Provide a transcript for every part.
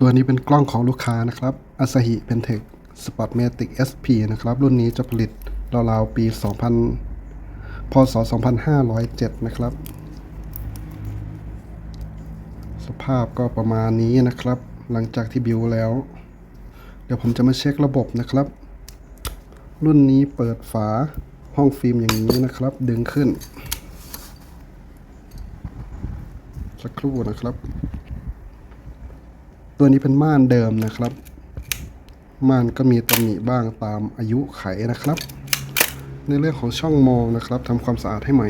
ตัวนี้เป็นกล้องของลูกค้านะครับ Asahi Pentec Spotmatic SP นะครับ รุ่นนี้จะผลิตราวๆปี 2000 พศ 2507 นะครับ สภาพก็ประมาณนี้นะครับ หลังจากที่บิวแล้ว เดี๋ยวผมจะมาเช็คระบบนะครับ รุ่นนี้เปิดฝาห้องฟิล์มอย่างนี้นะครับ ดึงขึ้น สักครู่นะครับ ตัวนี้เป็นม่านเดิมนะครับ ม่านก็มีตำหนิบ้างตามอายุไขนะครับ ในเรื่องของช่องมองนะครับทำความสะอาดให้ใหม่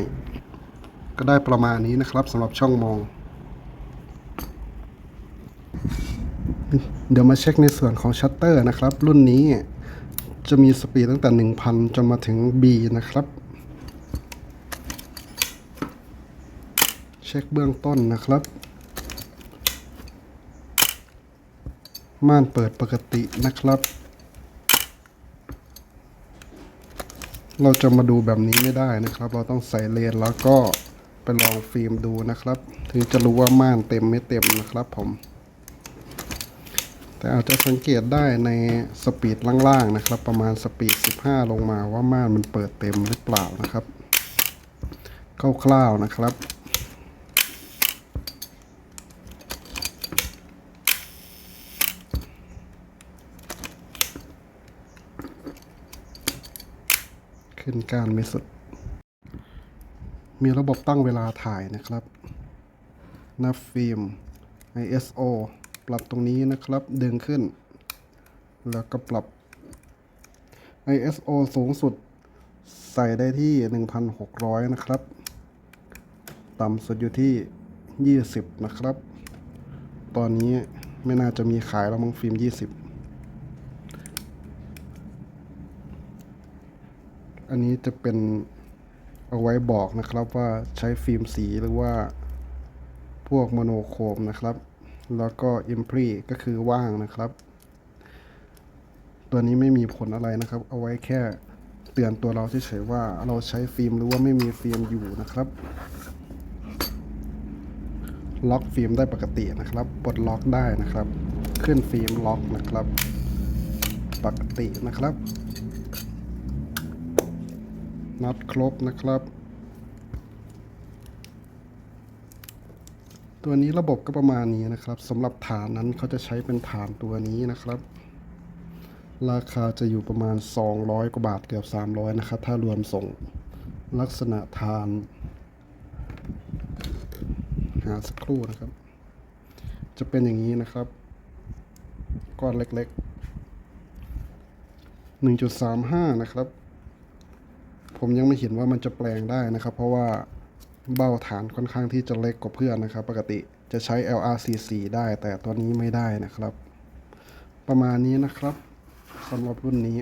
ก็ได้ประมาณนี้นะครับสำหรับช่องมอง เดี๋ยวมาเช็คในส่วนของชัตเตอร์นะครับ รุ่นนี้จะมีสปีดตั้งแต่ 1,000 จนมาถึง B นะครับ เช็คเบื้องต้นนะครับ ม่านเปิดปกตินะครับ เราจะมาดูแบบนี้ไม่ได้นะครับ เราต้องใส่เลนแล้วก็ไปลองฟิล์มดูนะครับ ถึงจะรู้ว่าม่านเต็มไม่เต็มนะครับผม แต่อาจจะสังเกตได้ในสปีดล่างๆนะครับ ประมาณสปีด 15 ลงมาว่าม่านมันเปิดเต็มหรือเปล่านะครับคร่าวๆนะครับ ขึ้นการไม่สุด มีระบบตั้งเวลาถ่ายนะครับนับฟิล์ม ISO ปรับตรงนี้นะครับดึงขึ้น แล้วก็ปรับ ISO สูงสุดใส่ได้ที่ 1,600 นะครับ ต่ำสุดอยู่ที่ 20 นะครับ ตอนนี้ไม่น่าจะมีขายแล้วมั้งฟิล์ม 20 อันนี้จะเป็นเอาไว้บอกนะครับว่าใช้ฟิล์มสีหรือว่าพวกโมโนโครมนะครับ แล้วก็อิมพรีก็คือว่างนะครับ ตัวนี้ไม่มีผลอะไรนะครับ เอาไว้แค่เตือนตัวเราเฉยๆว่าเราใช้ฟิล์มหรือว่าไม่มีฟิล์มอยู่นะครับ ล็อกฟิล์มได้ปกตินะครับ ปลดล็อกได้นะครับ ขึ้นฟิล์มล็อกนะครับ ปกตินะครับ นัดครบนะครับ ตัวนี้ระบบก็ประมาณนี้นะครับสำหรับฐานนั้นเขาจะใช้เป็นฐานตัวนี้นะครับ ราคาจะอยู่ประมาณ 200 กว่าบาทเกือบ 300 นะครับ ถ้ารวมส่งลักษณะฐาน หาสักครู่นะครับ จะเป็นอย่างนี้นะครับ ก้อนเล็กๆ1.35 นะครับ ผมยังไม่เห็นว่ามันจะแปลงได้นะครับ เพราะว่าเบ้าฐานค่อนข้างที่จะเล็กกว่าเพื่อนนะครับ ปกติจะใช้ LRCC ได้ แต่ตัวนี้ไม่ได้นะครับ ประมาณนี้นะครับสำหรับรุ่นนี้